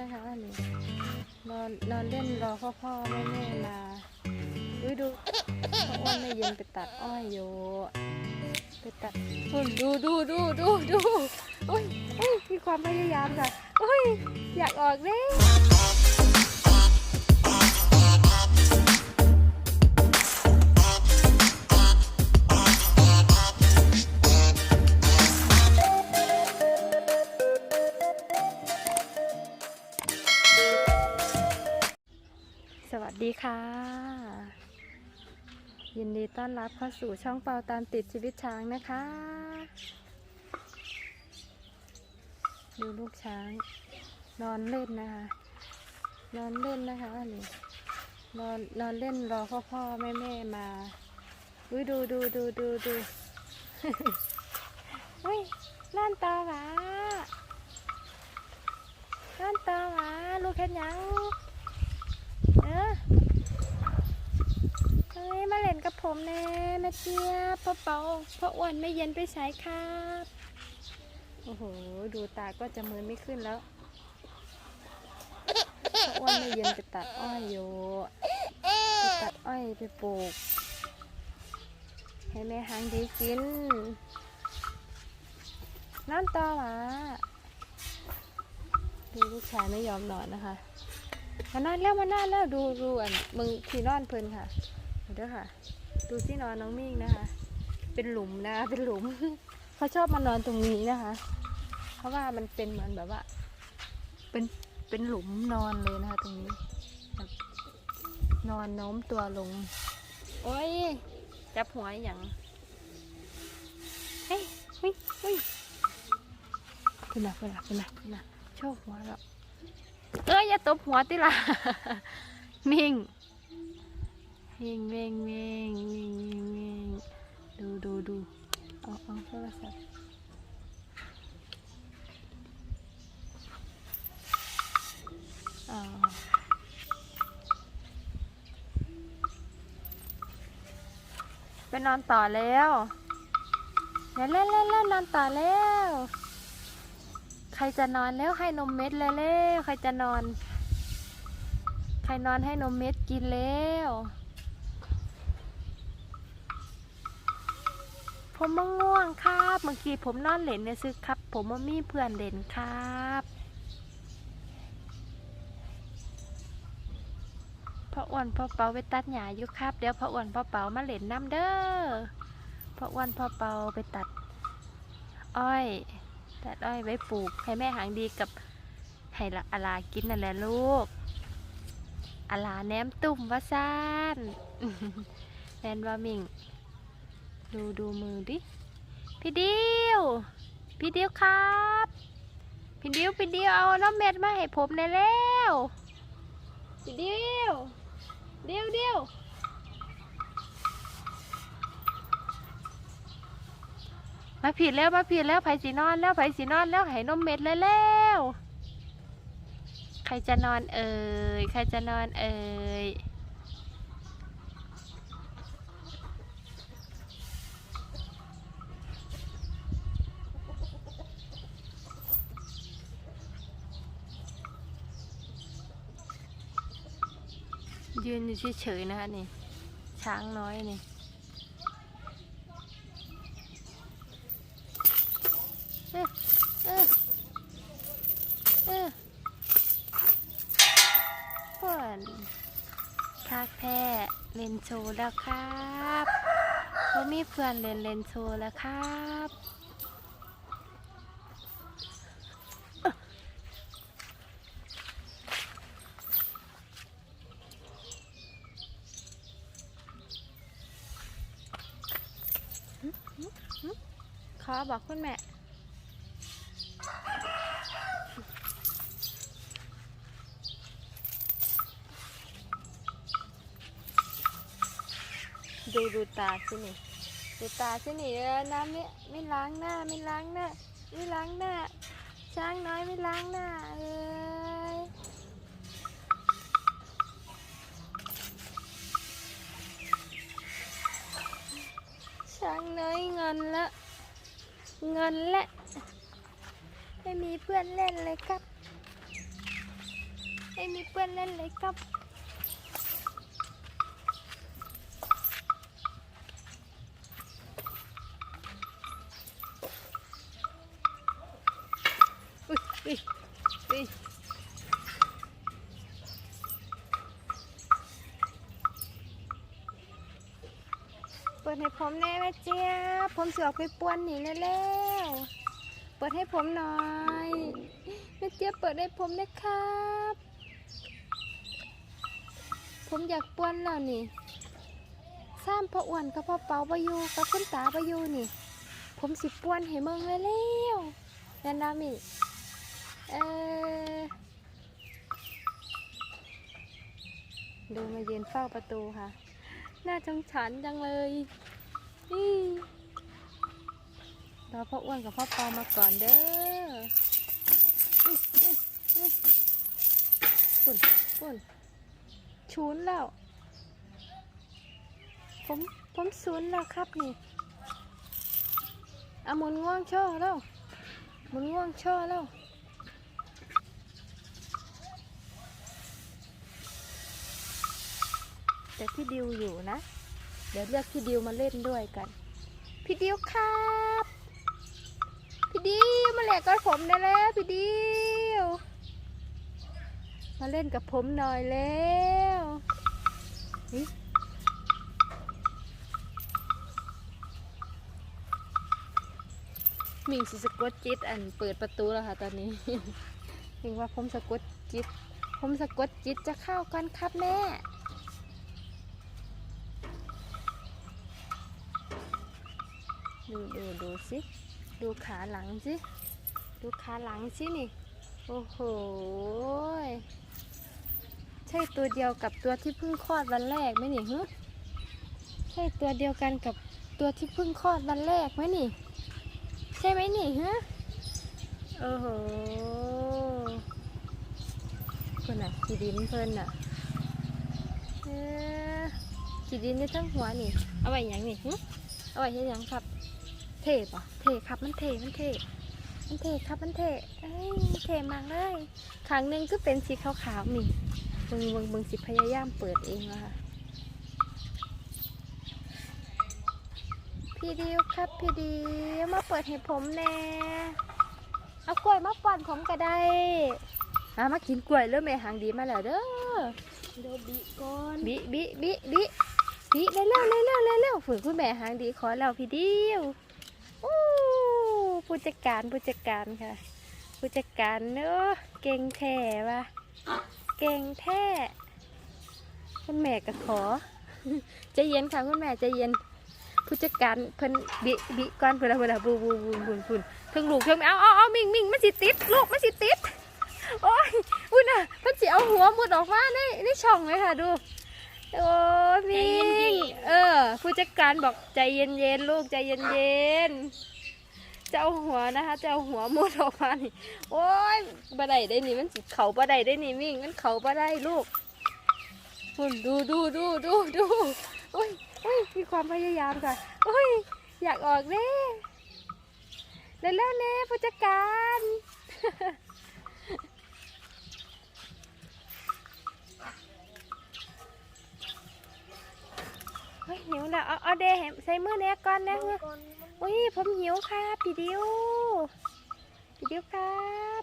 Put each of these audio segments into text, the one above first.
นะคะนี่นอนนอนเล่นรอพ่อพ่อแม่แม่มาดูดูพ่ออ้วนไม่เย็นไปตัดอ้อยอยู่ไปตัดคุณดูดูดูดูดูโอ้ยโอ้ยมีความพยายามค่ะโอ้ยอยากออกเลย อนรับเข้าสู่ช่องเปาตามติดชีวิตช้างนะคะ ดูลูกช้าง นอนเล่นนะคะ นอนเล่นนะคะนี่นอนนอนเล่นรอพ่อพ่อแม่แม่มาอุ้ยดูดูดูดูดูอุ้ยนั่นตาหวานั่นตาหวาลูกแค่ยังเออ ยมาเล่นกับผมแน่แม่เจี๊ยบพ่อเปาพ่ออ้วนไม่เย็นไปใช้ครับโอ้โหดูตาก็จะมือไม่ขึ้นแล้วพ่ออ้วนไม่เย็นไปตัดอ้อยอยู่ไปตัดอ้อยไปปลูก ให้แม่หางดีกินนอนต่อหวะดูลูกชายไม่ยอมนอนนะคะมานอนแล้วมานอนแล้วดูดูอันมึงที่นอนเพลินค่ะ เด้อค่ะ ดูที่นอนน้องมิ่งนะคะ เป็นหลุมนะเป็นหลุม เขาชอบมานอนตรงนี้นะคะ เพราะว่ามันเป็นเหมือนแบบว่า เป็นเป็นหลุมนอนเลยนะคะ ตรงนี้ นอนโน้มตัวลง โอ้ยจับหัวอย่างเฮ้ยเฮ้ยเฮ้ยคุณน่ะคุณน่ะคุณน่ะคุณน่ะโชคหัวแล้วเอ้ยอย่าตบหัวติล่ะ มิง เฮงเวงเวงเวงเวงเวงดูดูดูเอาเอาโทรศัพท์อ่าไปนอนต่อแล้วเดี๋ยวเล่นเล่นเล่นนอนต่อแล้ว ใครจะนอนแล้วให้นมเม็ดเลยแล้วใครจะนอน ใครนอนให้นมเม็ดกินแล้ว ผมมาง่วงครับเมื่อกี้ผมนอนเล่นเนี่ยซึครับ ผมมามีเพื่อนเล่นครับพ่ออ้วนพ่อเปาไปตัดหญ้าอยู่ครับ เดี๋ยวพ่ออ้วนพ่อเปามาเล่นน้ำเด้อพ่ออ้วนพ่อเปาไปตัด อ้อยตัดอ้อยไว้ปลูกให้แม่หางดีกับให้ละอาลากินนั่นแหละลูกอาลาแหนมตุ่มวาซานแมนว่ามิง ดูดูมือดิ พี่ดิว พี่ดิวครับ พี่ดิว พี่ดิวเอาน้ำเม็ดมาให้ผมในอยแล้วพี่ดิวเดิวเดิวมาผิดแล้วมาผิดแล้วไผสีนอนแล้วไผสีนอนแล้วให้นมเม็ดเลยแล้วใครจะนอนเอ่ยใครจะนอนเอ่ย ยืนอยู่เฉยๆนะคะนี่ ช้างน้อยนี่เออเออเออเพื่อนคากแพ้เล่นโชว์แล้วครับผมมีเพื่อนเล่นเล่นโชว์แล้วครับ บอกคุณแม่ ดูดูตาสินี่ดูตาสินี่เออน้ำไม่ไม่ล้างหน้าไม่ล้างหน้าไม่ล้างหน้า ช้างน้อยไม่ล้างหน้าเอ้ยช้างน้อยเงินละ เงินละ ไม่มีเพื่อนเล่นเลยครับ ไม่มีเพื่อนเล่นเลยครับ อุ้ยอุ้ยอุ้ยเปิ ดให้ผมแน่แม่เจี๊ยบผมเสิอกไปป่วนหนีแล้วเปิดให้ผมหน่อยแม่เจี๊ยบเปิดให้ผมนะครับ ผมอยากป่วนแล้วนี่ซ้ำพ่ออ้วนกับพ่อเปาปอยู่กับคุณตาปอยู่นี่ ผมสิป่วนให้เมืองเลยแล้วแนนดามิเออดูมายืนเฝ้าประตูค่ะ น่าจงฉันจังเลยนี่รอพ่ออ้วนกับพ่อปอมาก่อนเด้อปุ่นปุ่นชูนแล้ว ผมผมศูนย์แล้วครับนี่อาหมุนง่วงช่อแล้วหมุนง่วงช่อแล้ว แต่พี่ดิวอยู่นะ เดี๋ยวเรียกพี่ดิวมาเล่นด้วยกัน พี่ดิวครับ พี่ดิวมาแหลกกับผมได้แล้วพี่ดิว มาเล่นกับผมหน่อยแล้วนี่มิงสิสะกดจิตอันเปิดประตูแล้วค่ะตอนนี้มิงว่าผมสะกดจิตผมสะกดจิตจะเข้ากันครับแม่ ดูดูดูสิดูขาหลังสิดูขาหลังสินี่ โอ้โห ใช่ตัวเดียวกับตัวที่เพิ่งคลอดวันแรกไหมนี่ฮึใช่ตัวเดียวกันกับตัวที่เพิ่งคลอดวันแรกไหมนี่ ใช่ไหมนี่ฮะโอ้โหเพิ่นอะขีดินเพิ่นอะเออขีดินในทั้งหัวนี่ เอาไว้หยังนี่ฮึเอาไว้เฮ็ดยังครับ เท่ปะเท่ครับมันเท่มันเท่มันเท่ครับมันเท่เอ้ยเท่มากเลยครั้งหนึ่งก็เป็นสีขาวๆนี่เบึงเบึงเบึงสิพยายามเปิดเองอะค่ะพี่ดิวครับพี่ดิวมาเปิดให้ผมแน่เอากล้วยมาปั่นผมก็ได้มามากินกล้วยเริ่มแม่หางดีมาแล้วเด้อเดี๋ยวบีก่อนบิบิบิบิบิเร็วเร็วเร็วเร็วเร็วเร็วฝืนคุณแม่หางดีขอเราพี่ดิวอู้ ผู้จัดการผู้จัดการค่ะ ผู้จัดการเนอะเก่งแท้วะเก่งแท้คุณแม่ก็ขอใจเย็นค่ะคุณแม่ใจเย็นผู้จัดการเพิ่นบิบิก่อนเพิ่นละเพิ่นละบูบูบูบูบูถึงลูกถึงเอาเอาเอามิงมิงมันสิติดลูกมันสิติดโอ้ยอุ้ยน่ะเพิ่นสิเอาหัวมุดออกมาในในช่องเลยค่ะดูโอ้ยมิงเออ ผู้จัดการบอกใจเย็นๆลูกใจเย็นๆ จะเอาหัวนะคะจะเอาหัวมุดออกมานี่โอ้ยบ่ได้ได้นี่มันเขาบ่ได้ได้นี่มิงมันเขาบ่ได้ลูกคุณดูดูดูดูดูโอ้ยโอ้ยมีความพยายามค่ะโอ้ยอยากออกเน่เร็วๆเน่ผู้จัดการ เฮ้ยหิวแล้วเอาเอาเดให้ใส่มือแน่ก่อนนะเดี๋ยวก่อนอุ้ยผมหิวครับพี่ดิวพี่ดิวครับ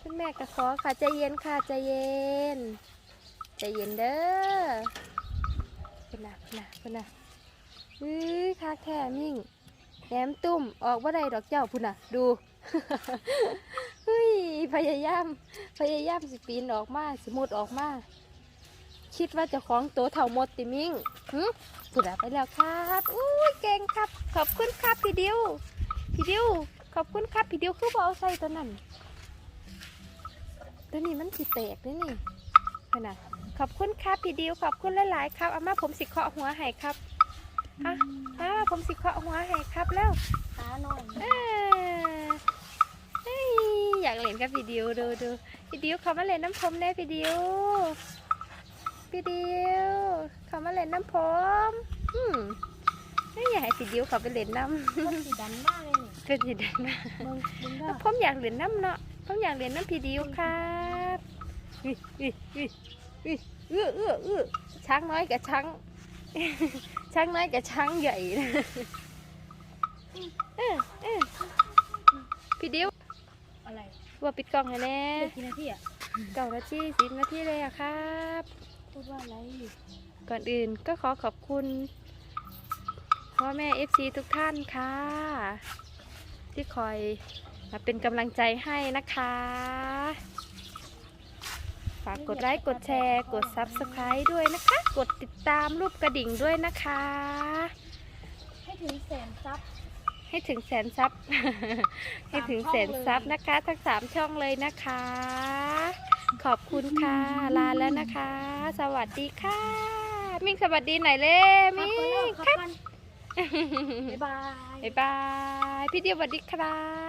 คุณแม่ก็ขอค่ะใจเย็นค่ะใจเย็นใจเย็นเด้อคุณน่ะคุณน่ะคุณน่ะอุ้ยคาแค่มิ่งแหนมตุ่มออกว่าใดดอกเจ้าพุ่นน่ะ ดูเฮ้ยพยายาม พยายามสิปีนออกมาสิมุดออกมา คิดว่าจะของตัวเท่าหมดติมิงหึสุดาไปแล้วครับอุ้ยเก่งครับ ขอบคุณครับพี่ดิวพี่ดิวขอบคุณครับพี่ดิวคือบ่เอาใส่ตัวนั้นตัวนี้มันสิแตกนี่นี่ขนาดขอบคุณครับพี่ดิวขอบคุณหลายๆครับอามาผมสิเคาะหัวให้ครับอะอามาผมสิเคาะหัวให้ครับแล้วขาหน่อยเอ้ยเฮ้ยอยากเล่นกับพี่ดิวดูดูพี่ดิวเขามาเล่นน้ำผมแน่พี่ดิว พี่ดิวเขามาเล่นน้ำผมอืมไม่อยากให้พี่ดิวเขาไปเล่นน้ำก็สีดันมากเลยนี่เป็นสิเด่นนะมึงมึงก็ผมอยากเล่นน้ำเนาะผมอยากเล่นน้ำพี่ดิวครับอุ๊ยอุ๊ยอุ๊ยอุ๊ยเอื้อเอื้อเอื้อช้างน้อยกับช้างช้างน้อยกับช้างใหญ่นะเออเออพี่ดิวอะไรว่าปิดกล้องให้แน่เด็กกี่นาทีอะเก้านาทีสิบนาทีเลยอะครับ พูดว่าอะไร ก่อนอื่นก็ขอขอบคุณพ่อแม่ FC ทุกท่านค่ะ ที่คอยมาเป็นกำลังใจให้นะคะ ฝากกดไลค์กดแชร์กด Subscribe ด้วยนะคะ กดติดตามรูปกระดิ่งด้วยนะคะ ให้ถึงแสนซับ ให้ถึงแสนซับ ให้ถึงแสนซับนะคะ ทั้งสามช่องเลยนะคะ ขอบคุณค่ะ ลาแล้วนะคะ สวัสดีค่ะ มิ่งสวัสดีหน่อยเร็วครับมิ่ก็เลิงกครับครับกันบ๊ายบาย บ๊ายบาย พี่เดียวสวัสดีครับ